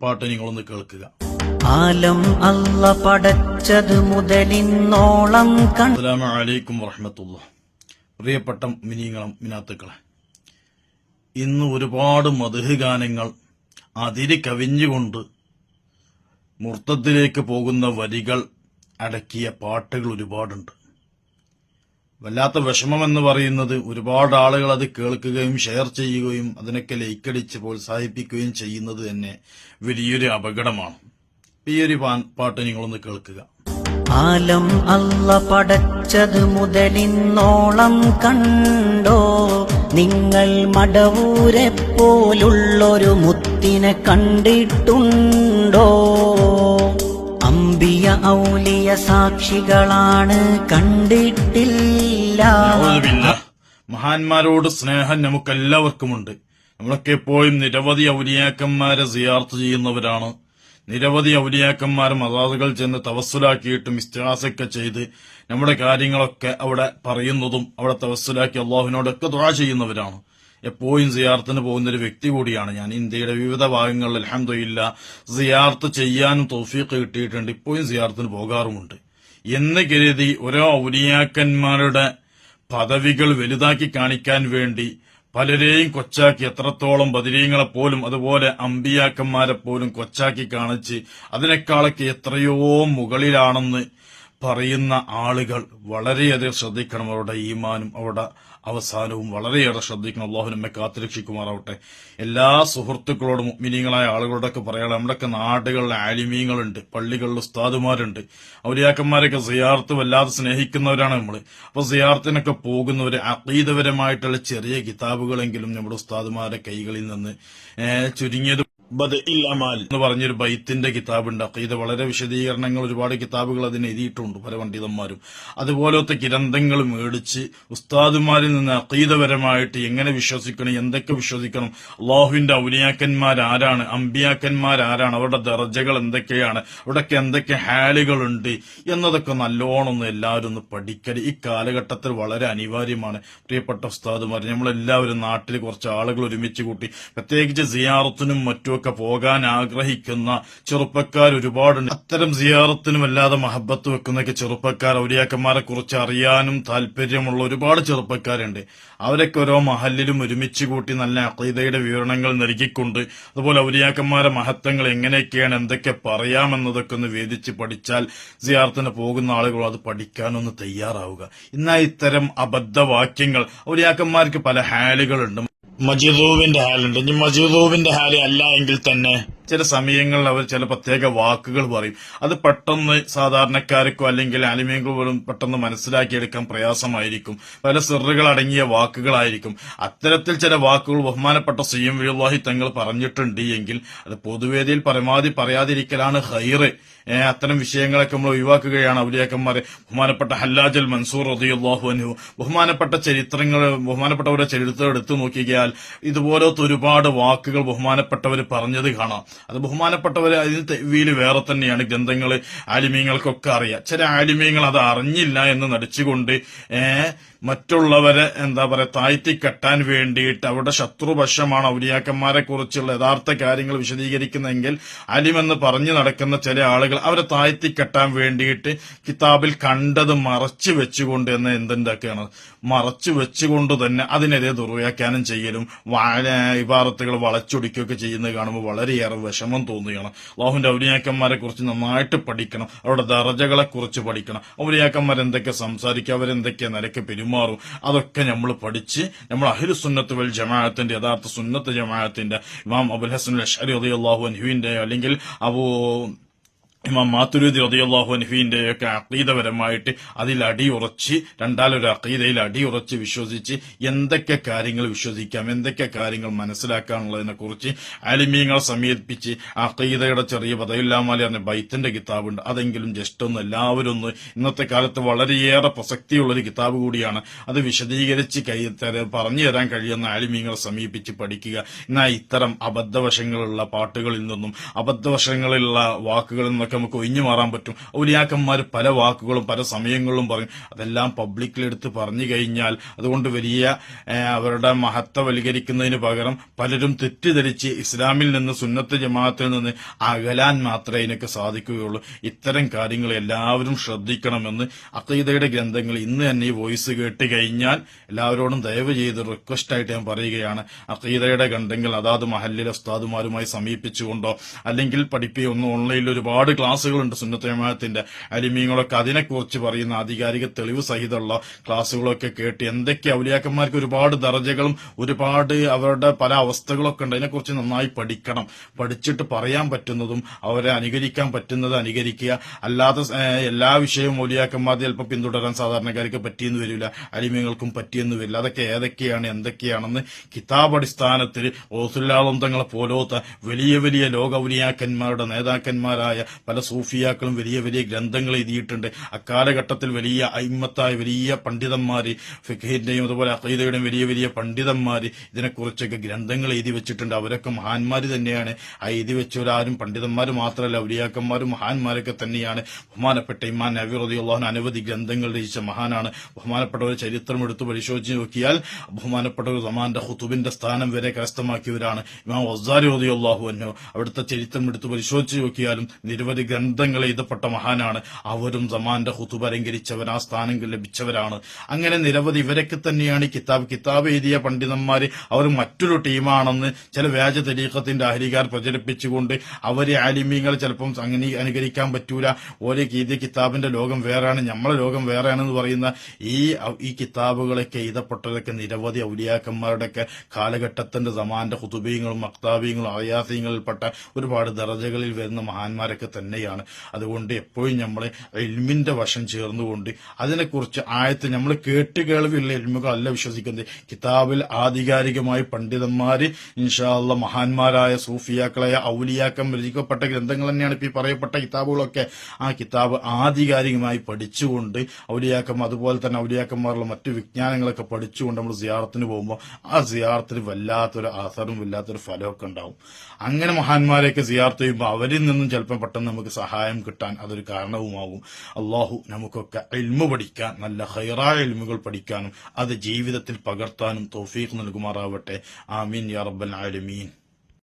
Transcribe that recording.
പാട്ട് നിങ്ങളൊന്ന് കേൾക്കുക. ആലം അല്ല പടച്ചത് മുതലിന്നോളം അസ്സലാമു അലൈക്കും വറഹമത്തുള്ള പ്രിയപ്പെട്ട മിനിങ്ങളും മിനാത്തുക്കളെ ഇന്ന് ഒരുപാട് മധുഹ് ഗാനങ്ങൾ അതിരി കവിഞ്ഞുകൊണ്ട് മുർത്തത്തിലേക്ക് പോകുന്ന വരികൾ അടക്കിയ പാട്ടുകൾ ഒരുപാടുണ്ട്. വല്ലാത്ത വിഷമം എന്ന് പറയുന്നത് ഒരുപാട് ആളുകൾ അത് കേൾക്കുകയും ഷെയർ ചെയ്യുകയും അതിനൊക്കെ ലൈക്കടിച്ച് പ്രോത്സാഹിപ്പിക്കുകയും ചെയ്യുന്നത് തന്നെ വലിയൊരു അപകടമാണ്. ഈ ഒരു പാട്ട് നിങ്ങളൊന്ന് കേൾക്കുക. ആലം അല്ല പടച്ചത് മുതലിന്നോളം കണ്ടോ? നിങ്ങൾ മടവൂരെ പോലുള്ളൊരു മുത്തിനെ കണ്ടിട്ടുണ്ടോ? അമ്പിയ ഔലിയ സാക്ഷികളാണ് കണ്ടിട്ടില്ല. മഹാന്മാരോട് സ്നേഹം നമുക്കെല്ലാവർക്കുമുണ്ട്. നമ്മളൊക്കെ എപ്പോഴും നിരവധി ഔലിയാക്കന്മാരെ സിയാർത്ത് ചെയ്യുന്നവരാണ്. നിരവധി ഔലിയാക്കന്മാർ മതാതകൾ ചെന്ന് തവസ്സുലാക്കിയിട്ടും ഇസ്തിഹാസൊക്കെ ചെയ്ത് നമ്മുടെ കാര്യങ്ങളൊക്കെ അവിടെ പറയുന്നതും അവിടെ തവസ്സുലാക്കി അള്ളാഹുവിനോടൊക്കെ ദുആ ചെയ്യുന്നവരാണ്. എപ്പോഴും സിയാർത്തിന് പോകുന്ന ഒരു വ്യക്തി കൂടിയാണ് ഞാൻ. ഇന്ത്യയുടെ വിവിധ ഭാഗങ്ങളിൽ അലഹമില്ല സിയാർത്ത് ചെയ്യാനും തൗഫീഖ് കിട്ടിയിട്ടുണ്ട്. ഇപ്പോഴും സിയാർത്തിന് പോകാറുമുണ്ട്. എന്ന് കരുതി ഓരോ ഔലിയാക്കന്മാരുടെ പദവികൾ വലുതാക്കി കാണിക്കാൻ വേണ്ടി പലരെയും കൊച്ചാക്കി. എത്രത്തോളം ബദിരീങ്ങളെ പോലും അതുപോലെ അമ്പിയാക്കന്മാരെ പോലും കൊച്ചാക്കി കാണിച്ച് അതിനേക്കാളൊക്കെ എത്രയോ മുകളിലാണെന്ന് പറയുന്ന ആളുകൾ വളരെയധികം ശ്രദ്ധിക്കണം അവരുടെ ഈമാനും അവരുടെ അവസാനവും വളരെയേറെ ശ്രദ്ധിക്കണം. അള്ളാഹു നമ്മെ കാത്തുരക്ഷിക്കുമാറാവട്ടെ. എല്ലാ സുഹൃത്തുക്കളോടും മിനിങ്ങളായ ആളുകളോടൊക്കെ പറയാം നമ്മുടെയൊക്കെ നാടുകളിലെ ആലിമീങ്ങളുണ്ട് പള്ളികളിൽ ഉസ്താദുമാരുണ്ട്. ഔലിയാക്കന്മാരൊക്കെ സിയാർത്ത് വല്ലാതെ സ്നേഹിക്കുന്നവരാണ് നമ്മൾ അപ്പൊ സിയാർത്തിനൊക്കെ പോകുന്നവർ അതീതപരമായിട്ടുള്ള ചെറിയ കിതാബുകളെങ്കിലും നമ്മുടെ ഉസ്താദുമാരുടെ കൈകളിൽ നിന്ന് ചുരുങ്ങിയത് എന്ന് പറഞ്ഞൊരു ബൈത്തിന്റെ കിതാബുണ്ട്. അക്കീദ വളരെ വിശദീകരണങ്ങൾ ഒരുപാട് കിതാബുകൾ അതിന് എഴുതിയിട്ടുണ്ട് പല പണ്ഡിതന്മാരും. അതുപോലത്തെ ഗ്രന്ഥങ്ങൾ മേടിച്ച് ഉസ്താദുമാരിൽ നിന്ന് അക്കീതപരമായിട്ട് എങ്ങനെ വിശ്വസിക്കണം എന്തൊക്കെ വിശ്വസിക്കണം അള്ളാഹുവിന്റെ ഔലിയാക്കന്മാരാരാണ് അമ്പിയാക്കന്മാരാരാണ് അവരുടെ ദർജകൾ എന്തൊക്കെയാണ് അവിടെയൊക്കെ എന്തൊക്കെ ഹാലുകളുണ്ട് എന്നതൊക്കെ നല്ലോണമൊന്ന് എല്ലാവരും ഒന്ന് പഠിക്കൽ ഈ കാലഘട്ടത്തിൽ വളരെ അനിവാര്യമാണ്. പ്രിയപ്പെട്ട ഉസ്താദുമാർ നമ്മളെല്ലാവരും നാട്ടിൽ കുറച്ച് ആളുകൾ ഒരുമിച്ച് കൂട്ടി പ്രത്യേകിച്ച് സിയാറത്തിനും മറ്റുമൊക്കെ പോകാൻ ആഗ്രഹിക്കുന്ന ചെറുപ്പക്കാർ ഒരുപാടുണ്ട്. അത്തരം സിയാറത്തിനും അല്ലാതെ മഹബത്ത് വെക്കുന്നൊക്കെ ചെറുപ്പക്കാർ ഔലിയാക്കന്മാരെ കുറിച്ച് അറിയാനും താല്പര്യമുള്ള ഒരുപാട് ചെറുപ്പക്കാരുണ്ട്. അവരൊക്കെ ഓരോ മഹലിലും ഒരുമിച്ച് കൂട്ടി നല്ല അഖീദയുടെ വിവരണങ്ങൾ നൽകിക്കൊണ്ട് അതുപോലെ ഔലിയാക്കന്മാരെ മഹത്വങ്ങൾ എങ്ങനെയൊക്കെയാണ് എന്തൊക്കെ പറയാമെന്നതൊക്കെ ഒന്ന് വേദിച്ച് പഠിച്ചാൽ സിയാറത്തിന് പോകുന്ന ആളുകൾ അത് പഠിക്കാനൊന്ന് തയ്യാറാവുക. ഇന്നാ ഇത്തരം അബദ്ധവാക്യങ്ങൾ ഔലിയാക്കന്മാർക്ക് പല ഹാലുകളുണ്ട്. മജിദൂബിന്റെ ഹാലുണ്ട്. ഇനി മജിദൂവിന്റെ ഹാൽ അല്ല എങ്കിൽ തന്നെ ചില സമയങ്ങളിൽ അവർ ചില പ്രത്യേക വാക്കുകൾ പറയും. അത് പെട്ടെന്ന് സാധാരണക്കാർക്കോ അല്ലെങ്കിൽ അലിമീങ്കോ പോലും പെട്ടെന്ന് മനസ്സിലാക്കിയെടുക്കാൻ പ്രയാസമായിരിക്കും. പല സിറുകൾ അടങ്ങിയ വാക്കുകളായിരിക്കും. അത്തരത്തിൽ ചില വാക്കുകൾ ബഹുമാനപ്പെട്ട സി എം വിവാഹി തങ്ങൾ പറഞ്ഞിട്ടുണ്ട് എങ്കിൽ അത് പൊതുവേദിയിൽ പരമാവധി പറയാതിരിക്കലാണ് ഹൈറ് അത്തരം വിഷയങ്ങളൊക്കെ നമ്മൾ ഒഴിവാക്കുകയാണ് ഔലിയാക്കന്മാരെ. ബഹുമാനപ്പെട്ട ഹല്ലാജൽ മൻസൂർ റളിയല്ലാഹു അൻഹു. ബഹുമാനപ്പെട്ട ചരിത്രങ്ങൾ ബഹുമാനപ്പെട്ടവരുടെ ചരിത്രം എടുത്തു നോക്കിയാൽ ഇതുപോലത്തെ ഒരുപാട് വാക്കുകൾ ബഹുമാനപ്പെട്ടവർ പറഞ്ഞത് കാണാം. അത് ബഹുമാനപ്പെട്ടവർ അതിന് തെവീൽ വേറെ തന്നെയാണ് ഗ്രന്ഥങ്ങൾ ആലിമീങ്ങൾക്കൊക്കെ അറിയാം. ചില ആലിമീങ്ങൾ അത് അറിഞ്ഞില്ല എന്ന് നടിച്ചുകൊണ്ട് മറ്റുള്ളവരെ എന്താ പറയുക താഴ്ത്തി കെട്ടാൻ വേണ്ടിയിട്ട് അവരുടെ ശത്രുപക്ഷമാണ് ഔലിയാക്കന്മാരെ കുറിച്ചുള്ള യഥാർത്ഥ കാര്യങ്ങൾ വിശദീകരിക്കുന്നതെങ്കിൽ അലിമെന്ന് പറഞ്ഞു നടക്കുന്ന ചില ആളുകൾ അവരെ താഴ്ത്തി കെട്ടാൻ വേണ്ടിയിട്ട് കിതാബിൽ കണ്ടത് മറച്ചു വെച്ചുകൊണ്ട് എന്ന് എന്തുണ്ടാക്കുകയാണ്? മറച്ചു വെച്ചുകൊണ്ട് തന്നെ അതിനെതിരെ ദുർവ്യാഖ്യാനം ചെയ്യലും വാഴ ഇബാറത്തുകൾ വളച്ചൊടിക്കുകയൊക്കെ ചെയ്യുന്നത് കാണുമ്പോൾ വളരെയേറെ വിഷമം തോന്നുകയാണ്. അള്ളാഹുവിന്റെ ഔലിയാക്കന്മാരെ കുറിച്ച് നന്നായിട്ട് പഠിക്കണം. അവരുടെ ദർജകളെ കുറിച്ച് പഠിക്കണം. ഔലിയാക്കന്മാർ എന്തൊക്കെ സംസാരിക്കുക അവരെന്തൊക്കെ നിലയ്ക്ക് പെരുമാറും? അതൊക്കെ നമ്മൾ പഠിച്ച് നമ്മൾ അഹിരു സുന്നത്ത് വൽ ജമാഅത്തിന്റെ യഥാർത്ഥ സുന്നത്ത് ജമാഅത്തിന്റെ ഇമാം അബുൽ ഹസൻ അലി അള്ളാഹു അൻഹുവിന്റെ അല്ലെങ്കിൽ അബൂ ഇമാം മാത്തുരുദി റളിയല്ലാഹു അൻഹുവിന്റെ ഒക്കെ അഖീദപരമായിട്ട് അതിൽ അടിയുറച്ച് രണ്ടാലൊരു അഖീദയിൽ അടിയുറച്ച് വിശ്വസിച്ച് എന്തൊക്കെ കാര്യങ്ങൾ വിശ്വസിക്കാം എന്തൊക്കെ കാര്യങ്ങൾ മനസ്സിലാക്കാനുള്ളതിനെ കുറിച്ച് ആലിമീങ്ങളെ സമീപിച്ച് അഖീദയുടെ ചെറിയ പദയില്ലാമാലി പറഞ്ഞ ബൈത്തിന്റെ കിതാബുണ്ട്. അതെങ്കിലും ജസ്റ്റ് ഒന്ന് എല്ലാവരും ഒന്ന് ഇന്നത്തെ കാലത്ത് വളരെയേറെ പ്രസക്തിയുള്ളൊരു കിതാബ് കൂടിയാണ്. അത് വിശദീകരിച്ച് കൈ പറഞ്ഞു തരാൻ കഴിയുന്ന ആലിമീങ്ങൾ സമീപിച്ച് പഠിക്കുക. എന്നാൽ ഇത്തരം അബദ്ധവശങ്ങളുള്ള പാട്ടുകളിൽ നിന്നും അബദ്ധവശങ്ങളിലുള്ള വാക്കുകളിൽ നിന്നൊക്കെ നമുക്ക് ഒഴിഞ്ഞു മാറാൻ പറ്റും. ഔലിയാക്കന്മാർ പല വാക്കുകളും പല സമയങ്ങളിലും പറയും. അതെല്ലാം പബ്ലിക്കിലെടുത്ത് പറഞ്ഞു കഴിഞ്ഞാൽ അതുകൊണ്ട് വലിയ അവരുടെ മഹത്വവൽക്കരിക്കുന്നതിന് പകരം പലരും തെറ്റിദ്ധരിച്ച് ഇസ്ലാമിൽ നിന്ന് സുന്നത്ത് ജമാഅത്തിൽ നിന്ന് അകലാൻ മാത്രമേ ഇതിനൊക്കെ സാധിക്കുകയുള്ളൂ. ഇത്തരം കാര്യങ്ങൾ എല്ലാവരും ശ്രദ്ധിക്കണമെന്ന് അക്കീതയുടെ ഗ്രന്ഥങ്ങൾ ഇന്ന് തന്നെ ഈ വോയിസ് കേട്ട് കഴിഞ്ഞാൽ എല്ലാവരോടും ദയവ് ചെയ്ത് റിക്വസ്റ്റ് ആയിട്ട് ഞാൻ പറയുകയാണ്. അക്കീതയുടെ ഗ്രന്ഥങ്ങൾ അതാത് മഹല്ലിലെ ഉസ്താദുമാരുമായി സമീപിച്ചുകൊണ്ടോ അല്ലെങ്കിൽ പഠിപ്പിക്കുന്ന ഓൺലൈനിൽ ഒരുപാട് ക്ലാസ്സുകളുണ്ട് സുന്നത്തേമാനത്തിന്റെ അലിമീങ്ങളൊക്കെ. അതിനെക്കുറിച്ച് പറയുന്ന ആധികാരിക തെളിവ് സഹിതമുള്ള ക്ലാസ്സുകളൊക്കെ കേട്ട് എന്തൊക്കെ ഔലിയാക്കന്മാർക്ക് ഒരുപാട് ദർജകളും ഒരുപാട് അവരുടെ പല അവസ്ഥകളൊക്കെ ഉണ്ട്. അതിനെക്കുറിച്ച് നന്നായി പഠിക്കണം. പഠിച്ചിട്ട് പറയാൻ പറ്റുന്നതും അവരെ അനുകരിക്കാൻ പറ്റുന്നത് അനുകരിക്കുക. അല്ലാത്ത എല്ലാ വിഷയവും ഔലിയാക്കന്മാർ ചിലപ്പോൾ പിന്തുടരാൻ സാധാരണക്കാർക്ക് പറ്റിയെന്ന് വരില്ല. അലിമീങ്ങൾക്കും പറ്റിയെന്ന് വരില്ല. അതൊക്കെ ഏതൊക്കെയാണ് എന്തൊക്കെയാണെന്ന് കിതാബ് അടിസ്ഥാനത്തിൽ ഓസുല്ലാളം തങ്ങളെ പോലോത്ത വലിയ വലിയ ലോക ഔലിയാക്കന്മാരുടെ നേതാക്കന്മാരായ പല സൂഫിയാക്കളും വലിയ വലിയ ഗ്രന്ഥങ്ങൾ എഴുതിയിട്ടുണ്ട്. അക്കാലഘട്ടത്തിൽ വലിയ അയിമത്തായ വലിയ പണ്ഡിതന്മാർ ഫിഖഹിന്റെയും അതുപോലെ അഖീദയുടെയും വലിയ വലിയ പണ്ഡിതന്മാർ ഇതിനെക്കുറിച്ചൊക്കെ ഗ്രന്ഥങ്ങൾ എഴുതി വെച്ചിട്ടുണ്ട്. അവരൊക്കെ മഹാന്മാർ തന്നെയാണ്. ആ എഴുതി വെച്ചവരാരും പണ്ഡിതന്മാർ മാത്രമല്ല ഔലിയാക്കന്മാരും മഹാന്മാരൊക്കെ തന്നെയാണ്. ബഹുമാനപ്പെട്ട ഇമാൻ നബി അൻഹു അനവധി ഗ്രന്ഥങ്ങൾ രചിച്ച മഹാനാണ്. ബഹുമാനപ്പെട്ട ഒരു ചരിത്രം എടുത്ത് പരിശോധിച്ച് നോക്കിയാൽ ബഹുമാനപ്പെട്ട ഒരു സമാന്റെ ഹുത്തുബിന്റെ സ്ഥാനം വരെ കരസ്ഥമാക്കിയവരാണ് ഇമാം വസാരി റളിയല്ലാഹു അൻഹു. അവിടുത്തെ ചരിത്രം എടുത്ത് പരിശോധിച്ച് നോക്കിയാലും നിരവധി ഗ്രന്ഥങ്ങൾ എഴുതപ്പെട്ട മഹാനാണ്. അവരും സമാന്റെ ഹുതുപരങ്കരിച്ചവർ ആ സ്ഥാനം ലഭിച്ചവരാണ്. അങ്ങനെ നിരവധി ഇവരൊക്കെ തന്നെയാണ് കിതാബ്. കിതാബ് എഴുതിയ പണ്ഡിതന്മാർ അവർ മറ്റൊരു ടീമാണെന്ന് ചില വ്യാജ തരീഖത്തിന്റെ അഹരികാർ പ്രചരിപ്പിച്ചുകൊണ്ട് അവരെ ആലിമ്യങ്ങൾ ചിലപ്പം അങ്ങനെ അനുകരിക്കാൻ പറ്റൂല. ഓരോ ഗീതി കിതാബിന്റെ ലോകം വേറെയാണ് നമ്മളെ ലോകം വേറെയാണെന്ന് പറയുന്ന ഈ ഈ കിതാബുകളൊക്കെ എഴുതപ്പെട്ടതൊക്കെ നിരവധി ഔലിയാക്കന്മാരുടെയൊക്കെ കാലഘട്ടത്തിന്റെ സമാന്റെ ഹുതുബീങ്ങളും മക്താബീങ്ങളും അയാസീങ്ങളിൽപ്പെട്ട ഒരുപാട് ദറജകളിൽ വരുന്ന മഹാന്മാരൊക്കെ തന്നെയാണ്. അതുകൊണ്ട് എപ്പോഴും നമ്മൾ എൽമിന്റെ വശം ചേർന്നുകൊണ്ട് അതിനെക്കുറിച്ച് ആയത്ത് നമ്മൾ കേട്ട് കേൾവിയുള്ള എൽമുകളല്ല വിശ്വസിക്കുന്നത്. കിതാബിൽ ആധികാരികമായി പണ്ഡിതന്മാർ ഇൻഷാല്ല മഹാന്മാരായ സൂഫിയാക്കളായ ഔലിയാക്കം രചിക്കപ്പെട്ട ഗ്രന്ഥങ്ങൾ തന്നെയാണ് ഇപ്പോൾ പറയപ്പെട്ട കിതാബുകളൊക്കെ. ആ കിതാബ് ആധികാരികമായി പഠിച്ചുകൊണ്ട് ഔലിയാക്കം അതുപോലെ തന്നെ ഔലിയാക്കന്മാരുള്ള മറ്റു വിജ്ഞാനങ്ങളൊക്കെ പഠിച്ചുകൊണ്ട് നമ്മൾ സിയാറത്തിന് പോകുമ്പോൾ ആ സിയാറത്തിന് വല്ലാത്തൊരു ആധാറും വല്ലാത്തൊരു ഫലമൊക്കെ ഉണ്ടാവും. അങ്ങനെ മഹാന്മാരെയൊക്കെ സിയാർത്ത് ചെയ്യുമ്പോൾ അവരിൽ നിന്നും ചിലപ്പോൾ പെട്ടെന്ന് നമുക്ക് സഹായം കിട്ടാൻ അതൊരു കാരണവുമാകും. അള്ളാഹു നമുക്കൊക്കെ എൽമു പഠിക്കാൻ നല്ല ഹൈറായ എൽമുകൾ പഠിക്കാനും അത് ജീവിതത്തിൽ പകർത്താനും തോഫീഖ് നൽകുമാറാവട്ടെ. ആമീൻ യാ റബ്ബൽ ആലമീൻ.